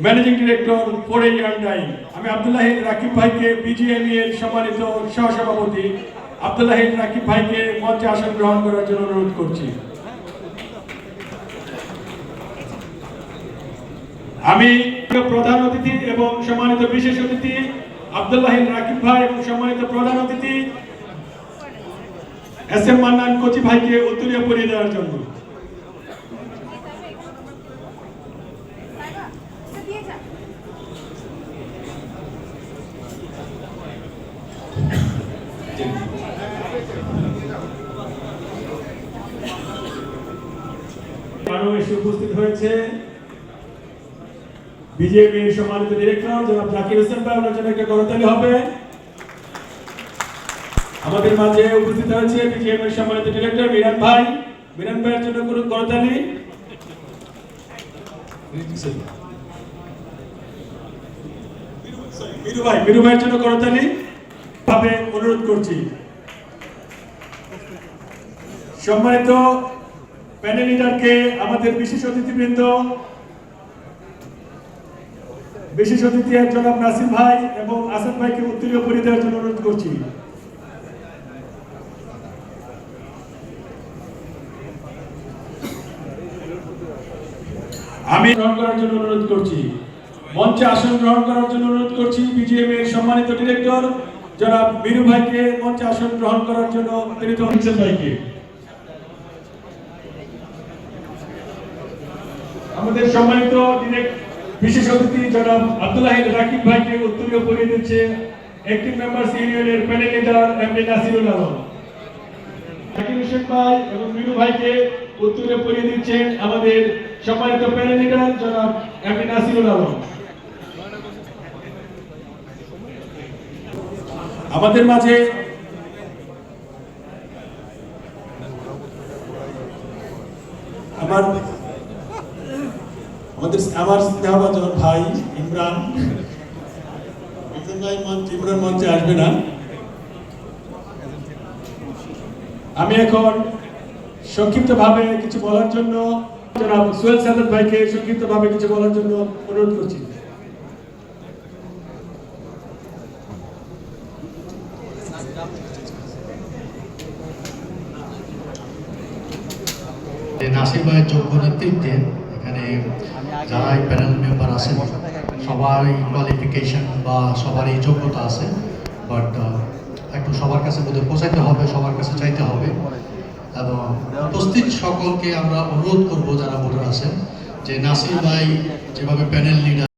Managing director four time আমি আব্দুল্লাহিদ রাকিব ভাইকে BGME এর সম্মানিত সহসভাপতি আব্দুল্লাহিদ রাকিব ভাইকে মঞ্চে আসন গ্রহণ করার জন্য অনুরোধ করছি। আমি প্রধান অতিথি এবং সম্মানিত বিশেষ অতিথি আব্দুল্লাহিদ রাকিব ভাই এবং সম্মানিত প্রধান অতিথি এস এম মান্নান কচি ভাইকে উত্তরীয় পরিয়ে দেওয়ার জন্য। আরও এসে উপস্থিত হয়েছে বিজেপির সম্মানিত ডিরেক্টর জনাব জাকির ভাই, ওনার জন্য একটা করতালি হবে। আমাদের মিরান ভাই। মিরান ভাইয়ের জন্য কোনো করতালি? ভাই, মিরু ভাইয়ের জন্য করতালি? ভাবে অনুরোধ করছি। সম্মানিত প্যানেল লিডারকে আমাদের বিশেষ অতিথিবৃন্দ, বিশেষ অতিথি জনাব নাসিম ভাই এবং আসাদ ভাইকে উত্তরীয় পরিয়ে দেওয়ার জন্য অনুরোধ করছি। আমি গ্রহণ করার জন্য অনুরোধ করছি। মঞ্চে আসন গ্রহণ করার জন্য অনুরোধ করছি বিজিএম এর সম্মানিত ডিরেক্টর জনাব বীরু ভাইকে মঞ্চে আসন গ্রহণ করার জন্য প্রেরিত হচ্ছেন ভাইকে। আমাদের সম্মানিত বিশেষ অতিথি জনাব আব্দুল্লাহ রাকিব ভাইকে উত্তরীয় পরিয়ে দিচ্ছে একটিভ মেম্বার্স ইউনিয়নের panel leader MD Nasirul Alam. Zakir Hossain ভাই এবং মিনু ভাইকে উত্তরে পড়িয়ে দিচ্ছেন আমাদের সম্মানিত প্যানেল লিডার জনাব এমপি নাসিরুল আলম। আমাদের মাঝে আমার আমাদের আমার স্নেহভাজন ভাই ইমরান। ইমরান মঞ্চ আসবে না। আমি এখন সংক্ষিপ্তভাবে কিছু বলার জন্য সোহেল সাদাত ভাইকে সংক্ষিপ্তভাবে কিছু বলার জন্য অনুরোধ করছি যে যোগ্য নেতৃত্বে এখানে প্যানেল মেম্বার আছেন সবারই কোয়ালিফিকেশন বা সবারই যোগ্যতা আছে বাট একটু সবার কাছে বোধহয় পৌঁছাইতে হবে, সবার কাছে চাইতে হবে। এবং উপস্থিত সকলকে আমরা অনুরোধ করব, যারা ভোটার আছেন, যে নাসির ভাই যেভাবে প্যানেল লিডার